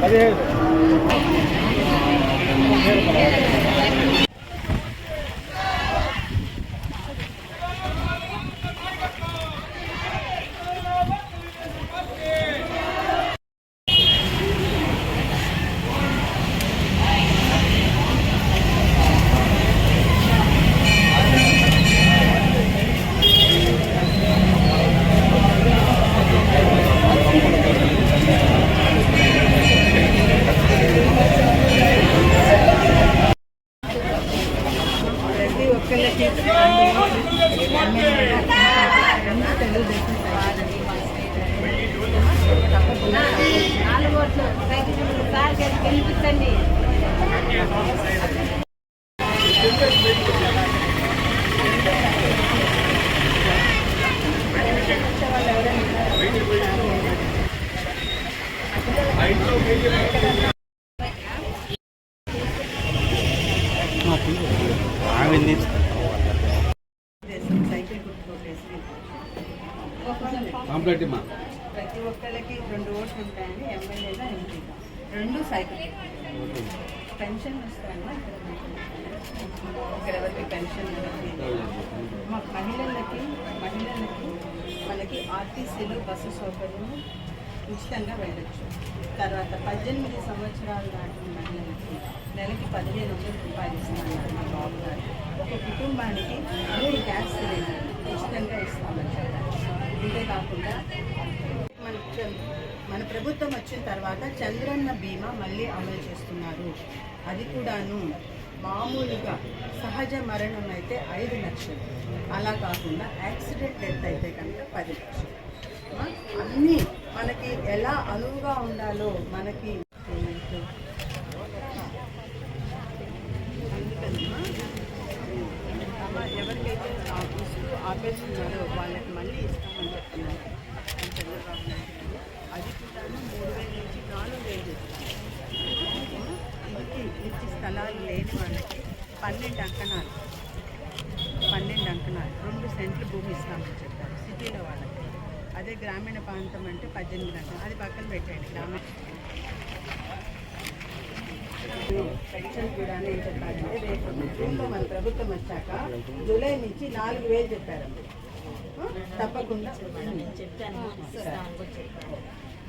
పదిహేను కంప్లీట్ అమ్మా ప్రతి ఒక్కరికి రెండు ఓట్లు ఉంటాయండి ఎమ్మెల్యేగా ఎంపీగా రెండు సైకిల్. పెన్షన్ వస్తాయమ్మా? ఇక్కడ ఎవరికి పెన్షన్ మా మహిళలకి మహిళలకి మనకి ఆర్టీసీలో బస్సు సౌకర్యం ఉచితంగా వెళ్ళచ్చు. తర్వాత పద్దెనిమిది సంవత్సరాలు దాటిన మహిళలకి నెలకి పదిహేను వందల రూపాయలు ఇస్తున్నారు మా బాబు గారు. ఒక కుటుంబానికి మూడు గ్యాస్ సిలిండర్ ఉచితంగా ఇస్తామని చెప్పారు ఇదే కాకుండా మన మన ప్రభుత్వం వచ్చిన తర్వాత చంద్రన్న బీమా మళ్ళీ అమలు చేస్తున్నారు. అది కూడాను మామూలుగా సహజ మరణం అయితే ఐదు లక్షలు. అలా కాకుండా యాక్సిడెంట్ డెత్ అయితే కనుక పది లక్షలు. అన్నీ మనకి ఎలా అనువుగా ఉండాలో మనకి ఎవరికైతే ఆ ఇస్తూ ఆపేస్తున్నారో వాళ్ళకి మళ్ళీ ఇస్తామని చెప్తున్నారు. చంద్రబాబు నాయుడు అది కూడా మూడు వేల నుంచి నాలుగు వేలు. ఇంటి ఇంటి స్థలాలు లేని వాళ్ళకి పన్నెండు అంకణాలు. పన్నెండు అంకణాలు. రెండు సెంట్లు భూమి ఇస్తామని చెప్పారు సిటీలో వాళ్ళకి. అదే గ్రామీణ ప్రాంతం అంటే పద్దెనిమిది అంకణాలు అది పక్కన పెట్టండి గ్రామీణ పెన్షన్ కూడా ఏం చెప్పారంటే రేపు మన ప్రభుత్వం వచ్చాక జూలై నుంచి నాలుగు వేలు చెప్పారండి. ఆ?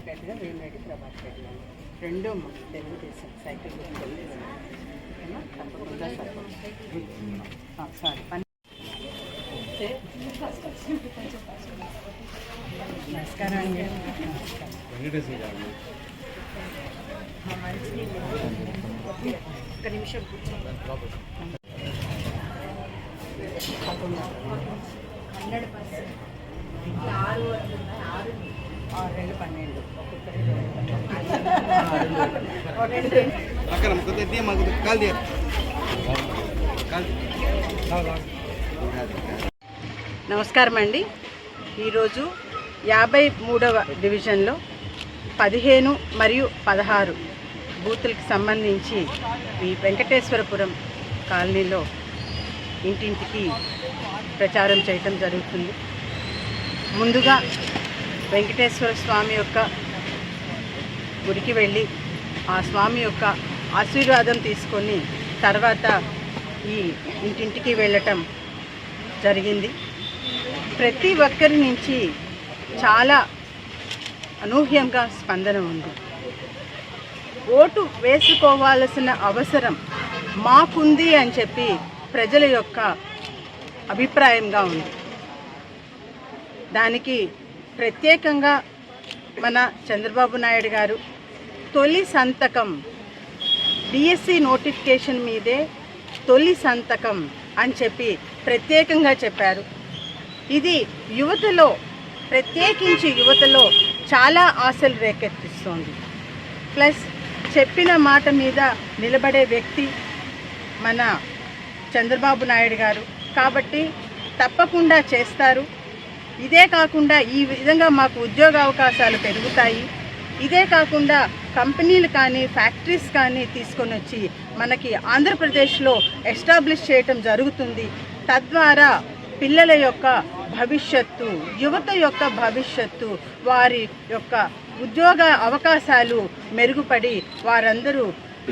తప్పకుండా చెప్పాను గట్టిగా వేమిరెడ్డి ప్రభాస్ రెడ్డి రెండు అమ్మ, తెలుగుదేశం సైకిల్? తప్పకుండా సారీ. నమస్కారం అండి. గారు. ఒక నిమిషం హండ్రెడ్ పర్సెంట్ ఆరు ఆరు. రెండు పన్నెండు. ఒక్కొక్కరి రెండు. అక్కడ తీయ మాకు కాల్ నమస్కారం అండి ఈరోజు యాభై మూడవ డివిజన్లో పదిహేను మరియు పదహారు బూతులకు సంబంధించి ఈ వెంకటేశ్వరపురం కాలనీలో ఇంటింటికి ప్రచారం చేయటం జరుగుతుంది. ముందుగా వెంకటేశ్వర స్వామి యొక్క గుడికి వెళ్ళి ఆ స్వామి యొక్క ఆశీర్వాదం తీసుకొని తర్వాత ఈ ఇంటింటికి వెళ్ళటం జరిగింది. ప్రతి ఒక్కరి నుంచి చాలా అనూహ్యంగా స్పందన ఉంది. ఓటు వేసుకోవాల్సిన అవసరం మాకుంది అని చెప్పి ప్రజల యొక్క అభిప్రాయంగా ఉంది. దానికి ప్రత్యేకంగా మన చంద్రబాబు నాయుడు గారు తొలి సంతకం డిఎస్సి నోటిఫికేషన్ మీదే తొలి సంతకం అని చెప్పి ప్రత్యేకంగా చెప్పారు. ఇది యువతలో ప్రత్యేకించి యువతలో చాలా ఆశలు రేకెత్తిస్తోంది. ప్లస్ చెప్పిన మాట మీద నిలబడే వ్యక్తి మన చంద్రబాబు నాయుడు గారు. కాబట్టి తప్పకుండా చేస్తారు. ఇదే కాకుండా ఈ విధంగా మాకు ఉద్యోగ అవకాశాలు పెరుగుతాయి. ఇదే కాకుండా కంపెనీలు కానీ ఫ్యాక్టరీస్ కానీ తీసుకొని వచ్చి మనకి ఆంధ్రప్రదేశ్లో ఎస్టాబ్లిష్ చేయటం జరుగుతుంది. తద్వారా పిల్లల యొక్క భవిష్యత్తు యువత యొక్క భవిష్యత్తు వారి యొక్క ఉద్యోగ అవకాశాలు మెరుగుపడి వారందరూ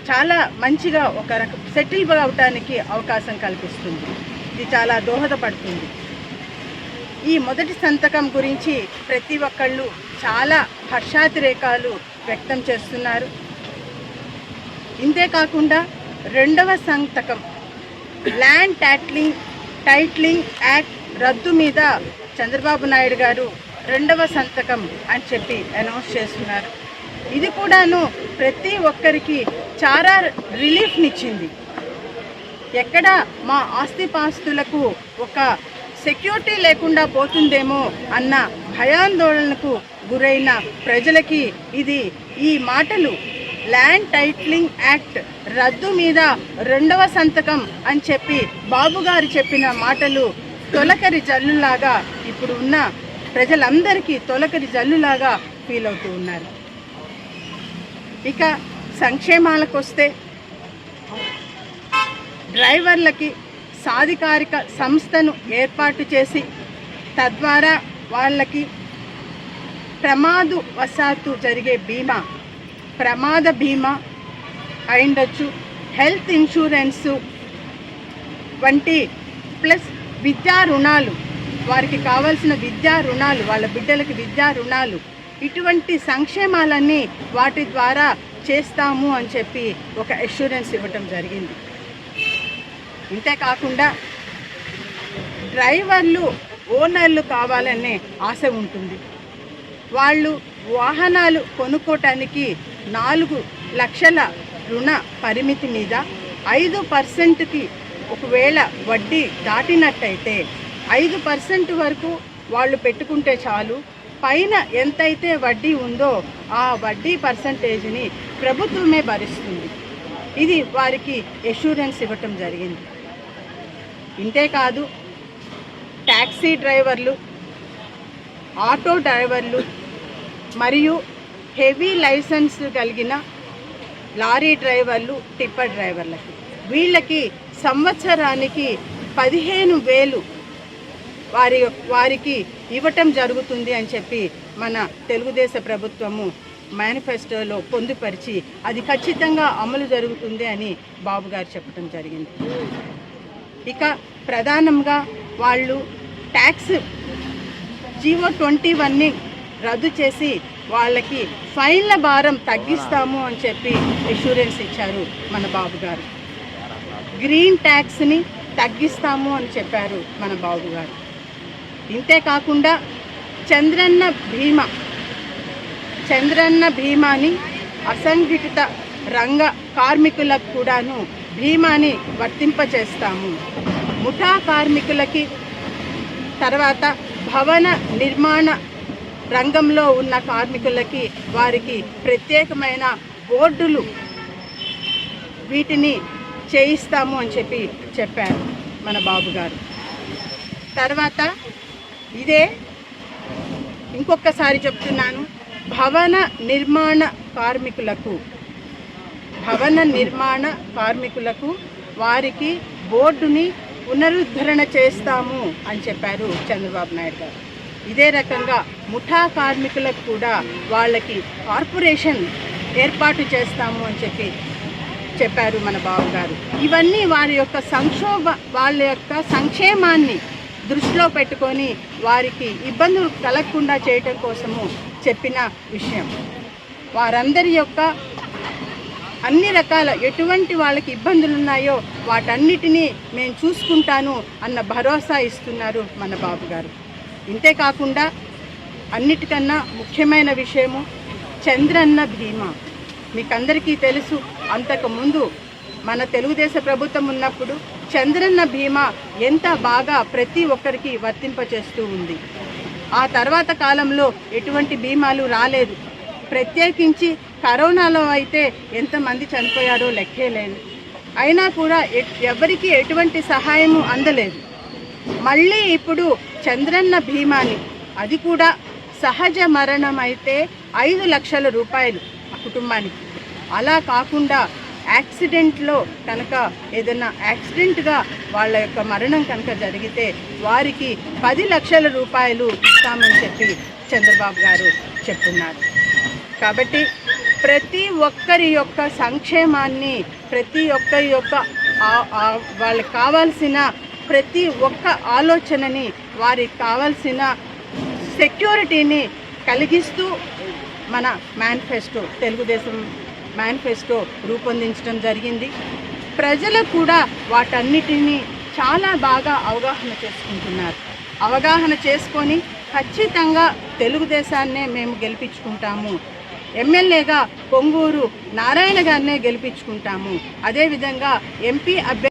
చాలా మంచిగా ఒక రకం సెటిల్ అవటానికి అవకాశం కల్పిస్తుంది. ఇది చాలా దోహదపడుతుంది. ఈ మొదటి సంతకం గురించి ప్రతి ఒక్కళ్ళు చాలా హర్షాతిరేకాలు వ్యక్తం చేస్తున్నారు. ఇంతే కాకుండా రెండవ సంతకం ల్యాండ్ టైట్లింగ్ టైట్లింగ్ యాక్ట్ రద్దు మీద చంద్రబాబు నాయుడు గారు రెండవ సంతకం అని చెప్పి అనౌన్స్ చేస్తున్నారు. ఇది కూడాను ప్రతి ఒక్కరికి చాలా రిలీఫ్నిచ్చింది. ఎక్కడ మా ఆస్తిపాస్తులకు ఒక సెక్యూరిటీ లేకుండా పోతుందేమో అన్న భయాందోళనకు గురైన ప్రజలకి ఇది ఈ మాటలు. ల్యాండ్ టైట్లింగ్ యాక్ట్ రద్దు మీద రెండవ సంతకం అని చెప్పి బాబు గారు చెప్పిన మాటలు తొలకరి జల్లులాగా ఇప్పుడు ఉన్న ప్రజలందరికీ తొలకరి జల్లులాగా ఫీల్ అవుతూ ఉన్నారు. ఇక సంక్షేమాలకు వస్తే డ్రైవర్లకి సాధికారిక సంస్థను ఏర్పాటు చేసి తద్వారా వాళ్ళకి ప్రమాదు వశాత్తు జరిగే బీమా ప్రమాద బీమా అయిండొచ్చు. హెల్త్ ఇన్సూరెన్సు వంటి ప్లస్ విద్యా రుణాలు వారికి కావాల్సిన విద్యా రుణాలు వాళ్ళ బిడ్డలకి విద్యా రుణాలు ఇటువంటి సంక్షేమాలన్నీ వాటి ద్వారా చేస్తాము అని చెప్పి ఒక అష్యూరెన్స్ ఇవ్వటం జరిగింది. ఇంతేకాకుండా డ్రైవర్లు ఓనర్లు కావాలనే ఆశ ఉంటుంది. వాళ్ళు వాహనాలు కొనుక్కోటానికి నాలుగు లక్షల రుణ పరిమితి మీద ఐదు పర్సెంట్కి ఒకవేళ వడ్డీ దాటినట్టయితే ఐదు పర్సెంట్ వరకు వాళ్ళు పెట్టుకుంటే చాలు. పైన ఎంతైతే వడ్డీ ఉందో ఆ వడ్డీ పర్సంటేజ్ని ప్రభుత్వమే భరిస్తుంది. ఇది వారికి ఎష్యూరెన్స్ ఇవ్వటం జరిగింది. ఇంతే కాదు ట్యాక్సీ డ్రైవర్లు ఆటో డ్రైవర్లు మరియు హెవీ లైసెన్స్ కలిగిన లారీ డ్రైవర్లు టిప్పర్ డ్రైవర్లకి. వీళ్ళకి సంవత్సరానికి పదిహేను వేలు వారి వారికి ఇవ్వటం జరుగుతుంది అని చెప్పి మన తెలుగుదేశ ప్రభుత్వము మేనిఫెస్టోలో పొందుపరిచి అది ఖచ్చితంగా అమలు జరుగుతుంది అని బాబు గారు చెప్పడం జరిగింది. ఇక ప్రధానంగా వాళ్ళు ట్యాక్స్ జీవో ట్వంటీ వన్ని రద్దు చేసి వాళ్ళకి ఫైన్ల భారం తగ్గిస్తాము అని చెప్పి ఇన్సూరెన్స్ ఇచ్చారు మన బాబు గారు. గ్రీన్ ట్యాక్స్ని తగ్గిస్తాము అని చెప్పారు మన బాబు గారు. ఇంతే కాకుండా చంద్రన్న భీమా చంద్రన్న భీమాని అసంఘటిత రంగ కార్మికులకు కూడాను బీమాని వర్తింపచేస్తాము. ముఠా కార్మికులకి తర్వాత భవన నిర్మాణ రంగంలో ఉన్న కార్మికులకి వారికి ప్రత్యేకమైన బోర్డులు వీటిని చేయిస్తాము అని చెప్పి చెప్పారు మన బాబు గారు. తర్వాత ఇదే ఇంకొకసారి చెప్తున్నాను. భవన నిర్మాణ కార్మికులకు భవన నిర్మాణ కార్మికులకు వారికి బోర్డుని పునరుద్ధరణ చేస్తాము అని చెప్పారు చంద్రబాబు నాయుడు గారు. ఇదే రకంగా ముఠా కార్మికులకు కూడా వాళ్ళకి కార్పొరేషన్ ఏర్పాటు చేస్తాము అని చెప్పి చెప్పారు మన బాబు గారు. ఇవన్నీ వారి యొక్క సంక్షోభ వాళ్ళ యొక్క సంక్షేమాన్ని దృష్టిలో పెట్టుకొని వారికి ఇబ్బందులు కలగకుండా చేయటం కోసము చెప్పిన విషయం. వారందరి యొక్క అన్ని రకాల ఎటువంటి వాళ్ళకి ఇబ్బందులు ఉన్నాయో వాటన్నిటినీ మేము చూసుకుంటాను అన్న భరోసా ఇస్తున్నారు మన బాబు గారు. ఇంతే కాకుండా అన్నిటికన్నా ముఖ్యమైన విషయము చంద్రన్న భీమా. మీకందరికీ తెలుసు అంతకుముందు మన తెలుగుదేశ ప్రభుత్వం ఉన్నప్పుడు చంద్రన్న భీమా ఎంత బాగా ప్రతి ఒక్కరికి వర్తింపచేస్తూ ఉంది. ఆ తర్వాత కాలంలో ఎటువంటి బీమాలు రాలేదు. ప్రత్యేకించి కరోనాలో అయితే ఎంతమంది చనిపోయారో లెక్కే లేదు. అయినా కూడా ఎవరికి ఎవరికీ ఎటువంటి సహాయము అందలేదు. మళ్ళీ ఇప్పుడు చంద్రన్న భీమాని అది కూడా సహజ మరణం అయితే ఐదు లక్షల రూపాయలు ఆ కుటుంబానికి. అలా కాకుండా యాక్సిడెంట్లో కనుక ఏదైనా యాక్సిడెంట్గా వాళ్ళ యొక్క మరణం కనుక జరిగితే వారికి పది లక్షల రూపాయలు ఇస్తామని చెప్పి చంద్రబాబు గారు చెప్తున్నారు. కాబట్టి ప్రతి ఒక్కరి యొక్క సంక్షేమాన్ని ప్రతి ఒక్కరి యొక్క వాళ్ళకి కావాల్సిన ప్రతి ఒక్క ఆలోచనని వారికి కావాల్సిన సెక్యూరిటీని కలిగిస్తూ మన మేనిఫెస్టో తెలుగుదేశం మేనిఫెస్టో రూపొందించడం జరిగింది. ప్రజలు కూడా వాటన్నిటినీ చాలా బాగా అవగాహన చేసుకుంటున్నారు. అవగాహన చేసుకొని ఖచ్చితంగా తెలుగుదేశాన్నే మేము గెలిపించుకుంటాము. ఎమ్మెల్యేగా పొంగూరు నారాయణ గారినే గెలిపించుకుంటాము. అదేవిధంగా ఎంపీ అభ్యర్థి